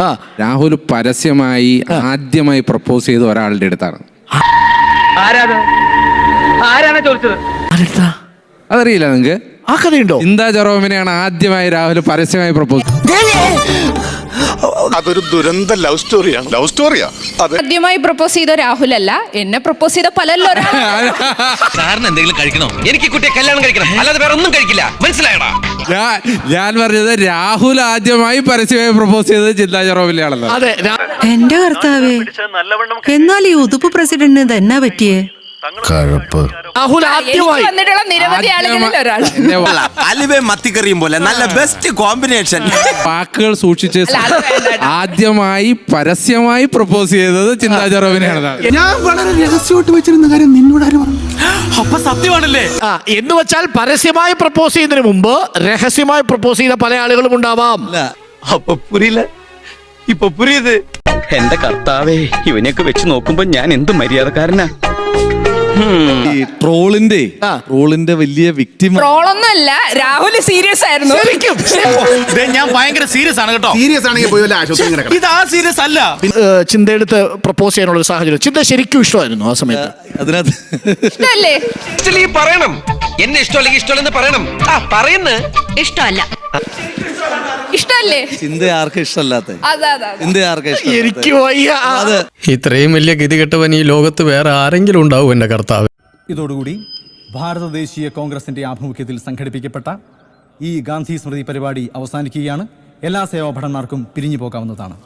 ആ. രാഹുൽ പരസ്യമായി ആദ്യമായി പ്രപ്പോസ് ചെയ്ത ഒരാളുടെ അടുത്താണ്. അതറിയില്ല നിങ്ങക്ക്. ആ കഥയുണ്ടോ? ചിന്താ ജെറോമിനെയാണ് ആദ്യമായി രാഹുൽ പരസ്യമായി പ്രപ്പോസ് അതൊരു ദുരന്ത ലവ് സ്റ്റോറിയാണ്. ലവ് സ്റ്റോറിയാ? അതെ. ആദ്യമായി പ്രപ്പോസ് ചെയ്ത രാഹുൽ അല്ല എന്നെ പ്രപ്പോസ് ചെയ്ത പലല്ലോ സാറിന് എന്തെങ്കിലും കഴിക്കണോ? എനിക്ക് കുട്ടിയെ കല്യാണം കഴിക്കണം. അല്ലാതെ വേറെ ഒന്നും കഴിക്കില്ല. മനസ്സിലായടാ? ഞാൻ ഞാൻ പറഞ്ഞത് രാഹുൽ ആദ്യമായി പരസ്യമായി പ്രപ്പോസ് ചെയ്തത് ചിന്താ ജെറോമിനെയാണല്ലോ അതെ എന്റെ കർത്താവേ എന്നാൽ ഈ ഉതുപ്പ് പ്രസിഡന്റിന് ഇതെന്നാ പറ്റിയേ? രാഹുൽ ആദ്യമായി. വന്നിട്ടുള്ള നിരവധി ആളുകളിൽ ഒരാൾ. മത്തിക്കറിയും പോലെ നല്ല ബെസ്റ്റ് കോമ്പിനേഷൻ വാക്കുകൾ സൂക്ഷിച്ച് ആദ്യമായി പരസ്യമായി പ്രപ്പോസ് ചെയ്തത് ചിന്താ ഞാൻ വളരെ രഹസ്യമായിട്ട് വെച്ചിരുന്ന കാര്യം നിന്നോട് ആര് പറഞ്ഞു? അപ്പൊ സത്യമാണല്ലേ? ആ എന്ന് വെച്ചാൽ പരസ്യമായി പ്രപ്പോസ് ചെയ്യുന്നതിന് മുമ്പ് രഹസ്യമായി പ്രപ്പോസ് ചെയ്ത പല ആളുകളും ഉണ്ടാവാം. അപ്പൊ പുരിയില്ല. ഇപ്പൊ പുരിയത്. എന്റെ കർത്താവേ ഇവനെയൊക്കെ വെച്ച് നോക്കുമ്പോ ഞാൻ എന്ത് മര്യാദക്കാരനാ? ഈ ട്രോളിന്റെ ട്രോളിന്റെ വലിയ വിക്ടിം ട്രോളൊന്നും അല്ല രാഹുൽ സീരിയസ് ആയിരുന്നു. ശരിക്കും. ഞാൻ ഭയങ്കര സീരിയസ് ആണ് കേട്ടോ. സീരിയസ് ആണെങ്കിൽ പോയി വല്ല ആശുപത്രി കിടക്കണം. ഇത് ആ സീരിയസ് അല്ല. ചിന്തയെടുത്ത് പ്രപ്പോസ് ചെയ്യാനുള്ള ഒരു സാഹചര്യം. ചിന്ത ശരിക്കും ഇഷ്ടമായിരുന്നു ആ സമയത്ത്. അതിനകത്ത് ഇഷ്ടല്ലേ? പറയണം. എന്നെ ഇഷ്ടമല്ലെങ്കിൽ ഇഷ്ടമല്ലെന്ന് പറയണം. ആ പറയുന്ന. ഇഷ്ടമല്ല. ഇഷ്ടല്ലേ? ചിന്ത ആർക്കും ഇഷ്ടമല്ലാത്ത. അതെ അതെ അതെ. ചിന്ത ആർക്കും ഇഷ്ടമല്ലാത്ത. എനിക്ക് വയ്യ. അത് ഇത്രയും വലിയ ഗതികെട്ടവൻ ഈ ലോകത്ത് വേറെ ആരെങ്കിലും ഉണ്ടാവും എന്റെ കർത്താവ്. ഇതോടുകൂടി ഭാരത ദേശീയ കോൺഗ്രസിന്റെ ആഭിമുഖ്യത്തിൽ സംഘടിപ്പിക്കപ്പെട്ട ഈ ഗാന്ധി സ്മൃതി പരിപാടി അവസാനിക്കുകയാണ്. എല്ലാ സേവാ ഭടന്മാർക്കും പിരിഞ്ഞു പോകാവുന്നതാണ്.